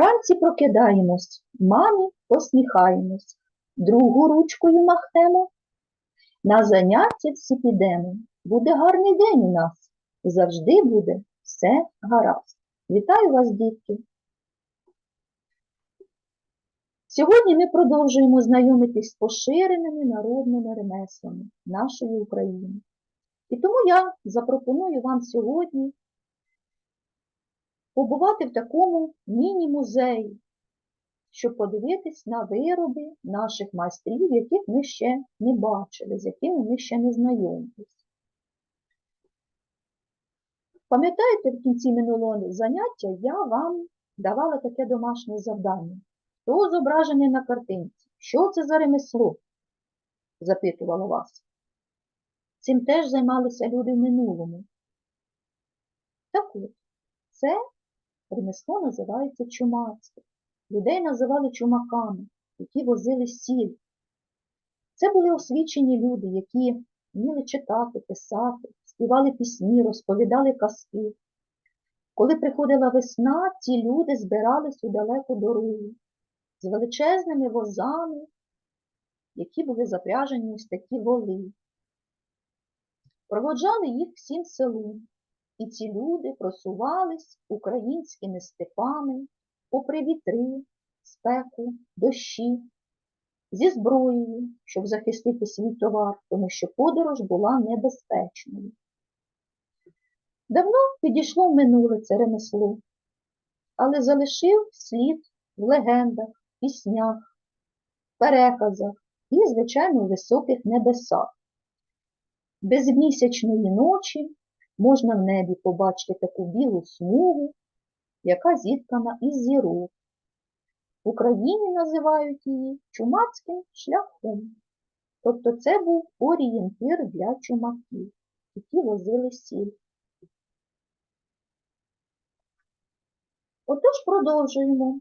Вранці прокидаємось, мамі посміхаємось, другу ручкою махнемо. На заняття всі підемо. Буде гарний день у нас. Завжди буде все гаразд. Вітаю вас, дітки! Сьогодні ми продовжуємо знайомитись з поширеними народними ремеслами нашої України. І тому я запропоную вам сьогодні побувати в такому міні-музеї, щоб подивитись на вироби наших майстрів, яких ми ще не бачили, з якими ми ще не знайомились. Пам'ятаєте, в кінці минулого заняття я вам давала таке домашнє завдання. Хто зображений на картинці? Що це за ремесло? запитувала вас. Цим теж займалися люди в минулому. Так от, це ремесло називається чумацтво. Людей називали чумаками, які возили сіль. Це були освічені люди, які вміли читати, писати, співали пісні, розповідали казки. Коли приходила весна, ці люди збирались у далеку дорогу з величезними возами, які були запряжені ось такі воли. Проводжали їх всім селом, і ці люди просувались українськими степами попри вітри, спеку, дощі, зі зброєю, щоб захистити свій товар, тому що подорож була небезпечною. Давно підійшло в минуле це ремесло, але залишив слід в легендах, піснях, переказах і, звичайно, у високих небесах. Безмісячної ночі можна в небі побачити таку білу смугу, яка зіткана із зірок. В Україні називають її чумацьким шляхом. Тобто це був орієнтир для чумаків, які возили сіль. Отож продовжуємо.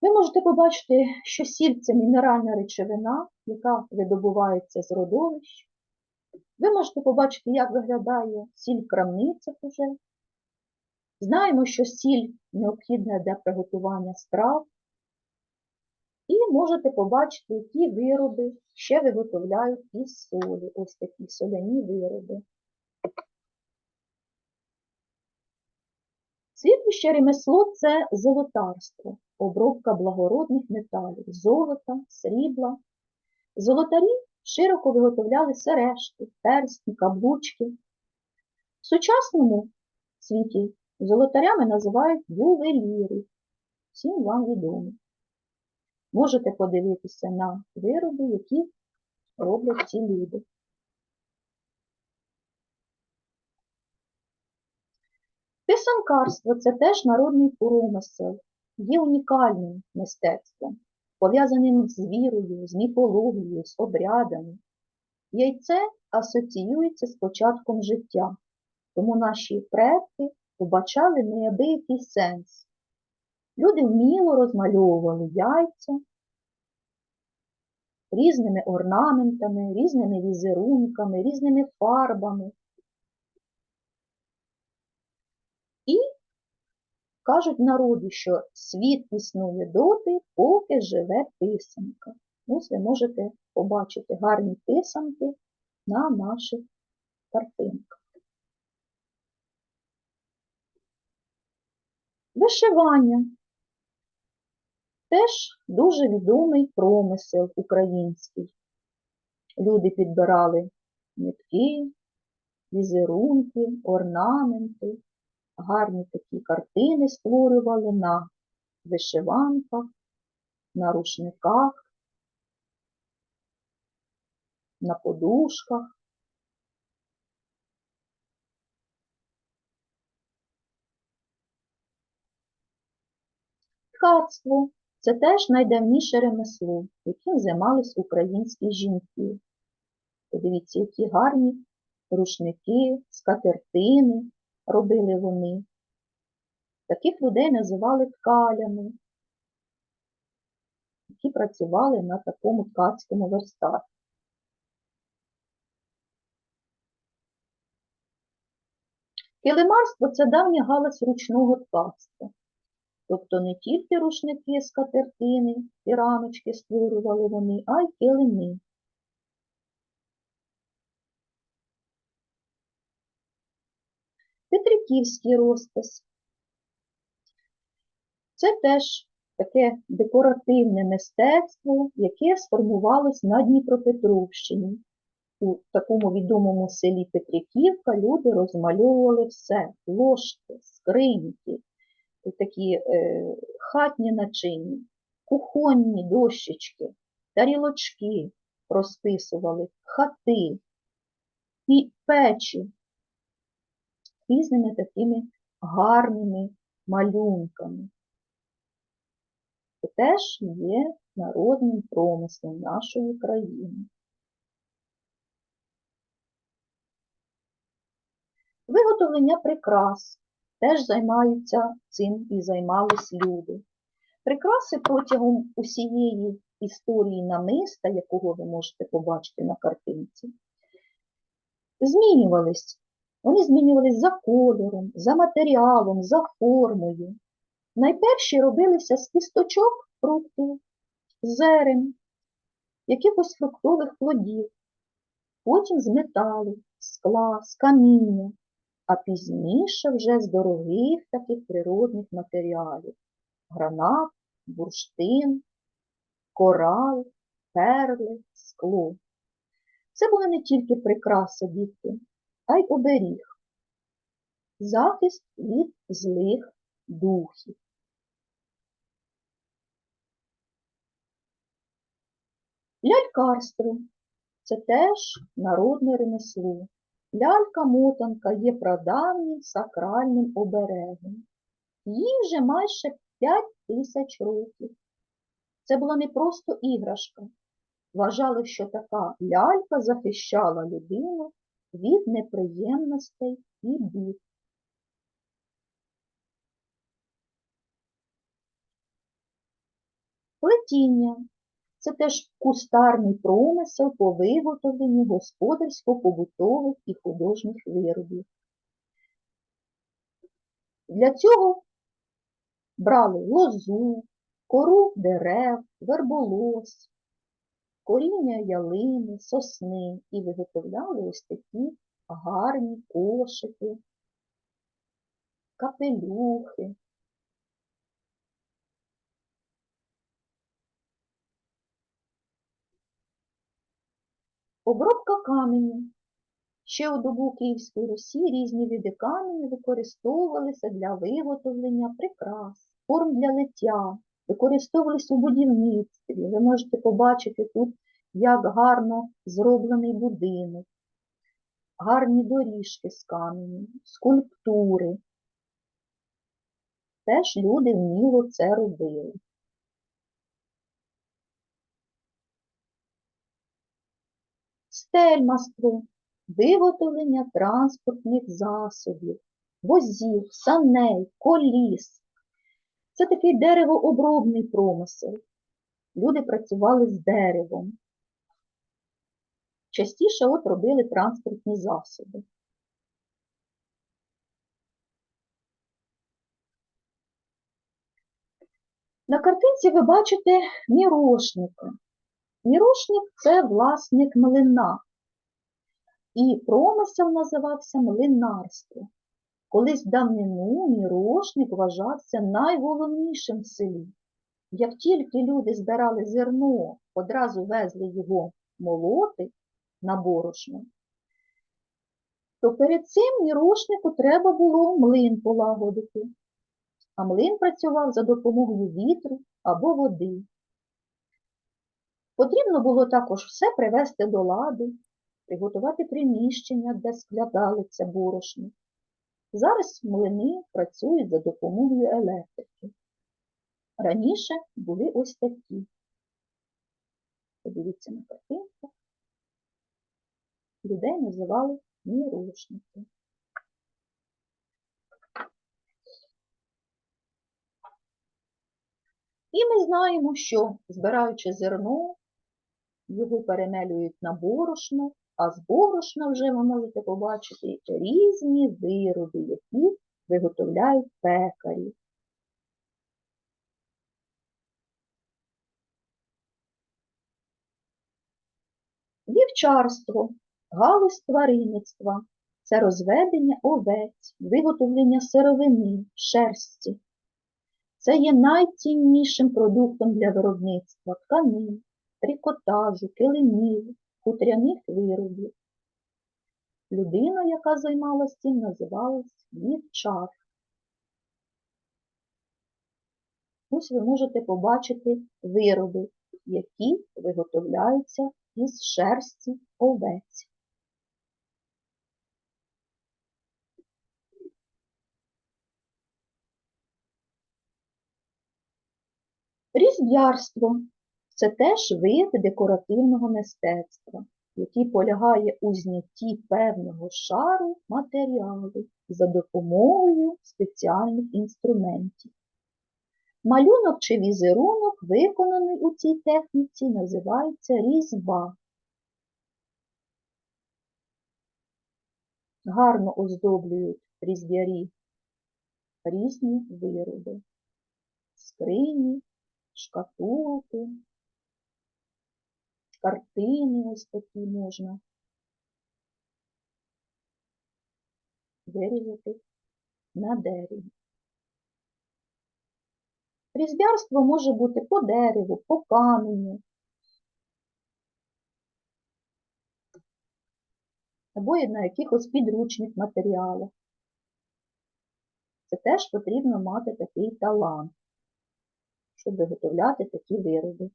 Ви можете побачити, що сіль це мінеральна речовина, яка видобувається з родовищ. Ви можете побачити, як виглядає сіль в крамницях уже. Знаємо, що сіль необхідна для приготування страв. І можете побачити, які вироби ще виготовляють із солі. Ось такі соляні вироби. Слідуще ремесло це золотарство, обробка благородних металів, золота, срібла. Золотарі широко виготовляли сережки, персні, каблучки. В сучасному світі золотарями називають ювеліри. Всім вам відомо. Можете подивитися на вироби, які роблять ці люди. Писанкарство це теж народний промисел, є унікальним мистецтвом, пов'язаним з вірою, з міфологією, з обрядами. Яйце асоціюється з початком життя, тому наші предки побачали неабиякий сенс. Люди вміло розмальовували яйця різними орнаментами, різними візерунками, різними фарбами. І кажуть народу, що світ існує доти, поки живе писанка. Ось ви можете побачити гарні писанки на наших картинках. Вишивання теж дуже відомий промисел український. Люди підбирали нитки, візерунки, орнаменти, гарні такі картини створювали на вишиванках, на рушниках, на подушках. Ткацтво це теж найдавніше ремесло, яким займались українські жінки. Подивіться, які гарні рушники, скатертини робили вони. Таких людей називали ткалями, які працювали на такому ткацькому верстаті. Килимарство це давня галузь ручного ткацтва. Тобто не тільки рушники з катертини і рамочки створювали вони, а й килими. Петриківський розпис. Це теж таке декоративне мистецтво, яке сформувалось на Дніпропетровщині. У такому відомому селі Петриківка люди розмальовували все: ложки, скриньки, такі е, хатні начиння, кухонні дощечки, тарілочки розписували, хати і печі різними такими гарними малюнками. Це теж є народним промислом нашої країни. Виготовлення прикрас теж займаються цим і займались люди. Прикраси протягом усієї історії намиста, якого ви можете побачити на картинці, змінювались. Вони змінювались за кольором, за матеріалом, за формою. Найперші робилися з кісточок фруктів, зерен, якихось фруктових плодів, потім з металу, скла, з каміння, а пізніше вже з дорогих таких природних матеріалів гранат, бурштин, корал, перли, скло. Це були не тільки прикраси дітки, а й оберіг, захист від злих духів. Лялькарство це теж народне ремесло. Лялька-мотанка є прадавнім сакральним оберегом. Їй вже майже 5 тисяч років. Це була не просто іграшка. Вважали, що така лялька захищала людину від неприємностей і бід. Плетіння це теж кустарний промисел по виготовленню господарсько-побутових і художніх виробів. Для цього брали лозу, кору дерев, верболос, коріння ялини, сосни і виготовляли ось такі гарні кошики, капелюхи. Обробка каменю. Ще у добу Київської Русі різні види каменю використовувалися для виготовлення прикрас, форм для лиття, використовувалися у будівництві. Ви можете побачити тут, як гарно зроблений будинок, гарні доріжки з каменю, скульптури. Теж люди вміло це робили. Стельмаство виготовлення транспортних засобів, возів, саней, коліс. Це такий деревообробний промисел. Люди працювали з деревом. Частіше от робили транспортні засоби. На картинці ви бачите мірошника. Мірошник це власник млина. І промисел називався млинарство. Колись в давнину мірошник вважався найголовнішим в селі. Як тільки люди збирали зерно, одразу везли його молоти на борошно, то перед цим мірошнику треба було млин полагодити, а млин працював за допомогою вітру або води. Потрібно було також все привести до ладу, приготувати приміщення, де складали це борошно. Зараз млини працюють за допомогою електрики. Раніше були ось такі. Подивіться на картинку. Людей називали мірошники. І ми знаємо, що збираючи зерно, його перемелюють на борошно, а з борошна вже ви можете побачити різні вироби, які виготовляють пекарі. Вівчарство, галузь тваринництва це розведення овець, виготовлення сировини, шерсті. Це є найціннішим продуктом для виробництва тканин, трикотажу, килимів, хутряних виробів. Людина, яка займалася цим, називалась вівчар. Ось ви можете побачити вироби, які виготовляються із шерсті овець. Різб'ярство це теж вид декоративного мистецтва, який полягає у знятті певного шару матеріалу за допомогою спеціальних інструментів. Малюнок чи візерунок, виконаний у цій техніці, називається різьба. Гарно оздоблюють різьбярі різні вироби, скрині, шкатулки, картини ось такі можна вирізати на дереві. Різьбярство може бути по дереву, по каменю, або і на якихось підручних матеріалах. Це теж потрібно мати такий талант, щоб виготовляти такі вироби.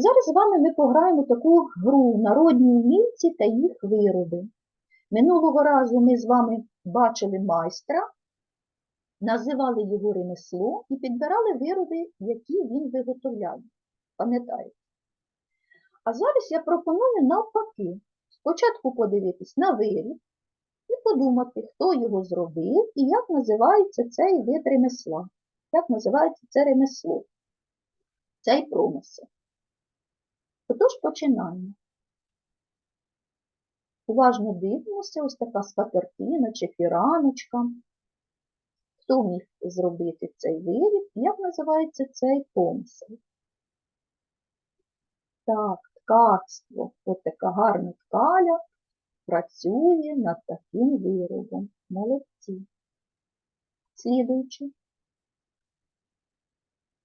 Зараз з вами ми пограємо таку гру народні умільці та їх вироби. Минулого разу ми з вами бачили майстра, називали його ремесло і підбирали вироби, які він виготовляє. Пам'ятаєте? А зараз я пропоную навпаки. Спочатку подивитись на виріб і подумати, хто його зробив і як називається цей вид ремесла. Як називається це ремесло, цей промисел. Отож починаємо. Уважно дивимося, ось така скатертина чи фіраночка. Хто міг зробити цей виріб, як називається цей помисел? Так, ткацтво. Ось така гарна ткаля працює над таким виробом. Молодці. Слідуючи.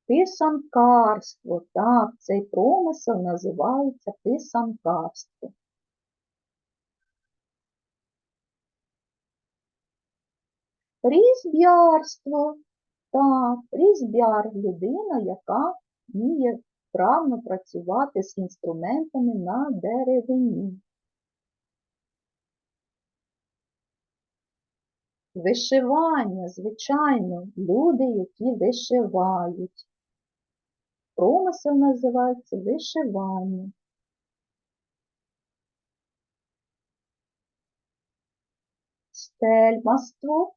Писанкарство. Так, цей промисел називається писанкарство. Різб'ярство. Так, різб'яр людина, яка вміє вправно працювати з інструментами на деревині. Вишивання, звичайно, люди, які вишивають. Промисел називається вишивання. Стельмаство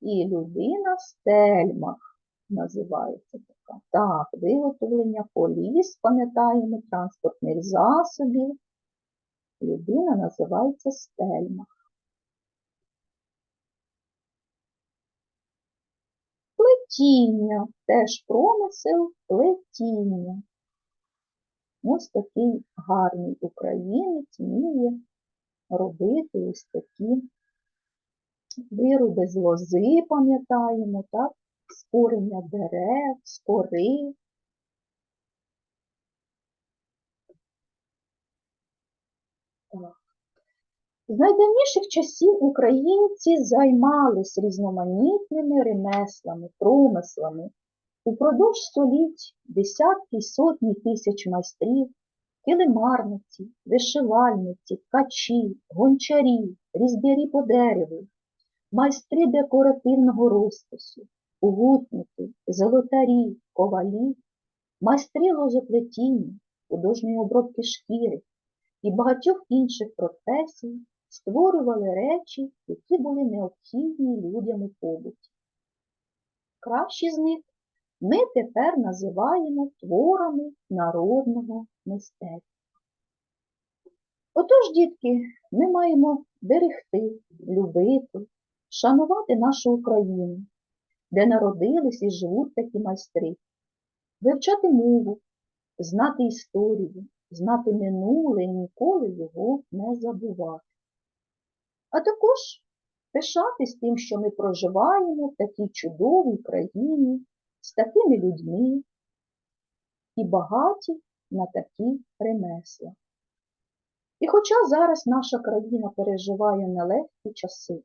і людина в стельмах називається така. Так, виготовлення поліс, пам'ятаємо, транспортних засобів. Людина називається стельмах. Плетіння, теж промисел плетіння. Ось такий гарний українець вміє робити ось такі вироби з лози, пам'ятаємо, так? з корення дерев, з кори. Так. З найдавніших часів українці займались різноманітними ремеслами, промислами. Упродовж століть десятки й сотні тисяч майстрів, килимарниці, вишивальниці, ткачі, гончарі, різбярі по дереву, майстри декоративного розпису, гутники, золотарі, ковалі, майстри лозоплетіння, художньої обробки шкіри і багатьох інших професій створювали речі, які були необхідні людям у побуті. Кращі з них ми тепер називаємо творами народного мистецтва. Отож, дітки, ми маємо берегти, любити, шанувати нашу Україну, де народились і живуть такі майстри, вивчати мову, знати історію, знати минуле і ніколи його не забувати. А також пишатись тим, що ми проживаємо в такій чудовій країні, з такими людьми і багаті на такі ремесла. І хоча зараз наша країна переживає нелегкі часи,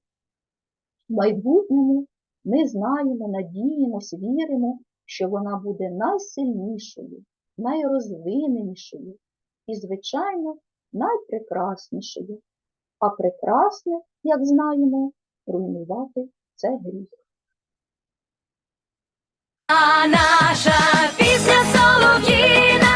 в майбутньому ми знаємо, надіємось, віримо, що вона буде найсильнішою, найрозвиненішою і, звичайно, найпрекраснішою. А прекрасне, як знаємо, руйнувати це гріх. А наша пісня солов'їна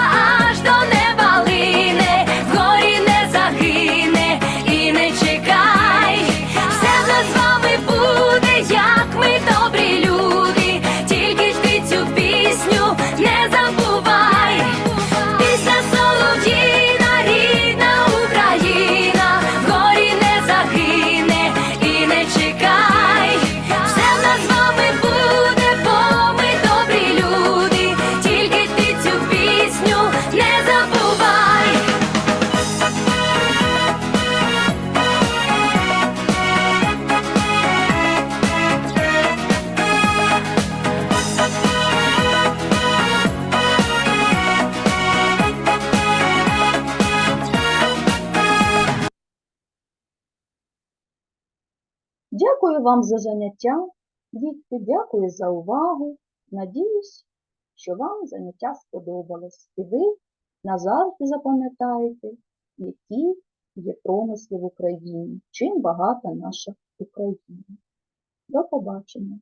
Дякую вам за заняття, дітки, дякую за увагу. Надіюсь, що вам заняття сподобалось. І ви назавжди запам'ятаєте, які є промисли в Україні, чим багата наша Україна. До побачення!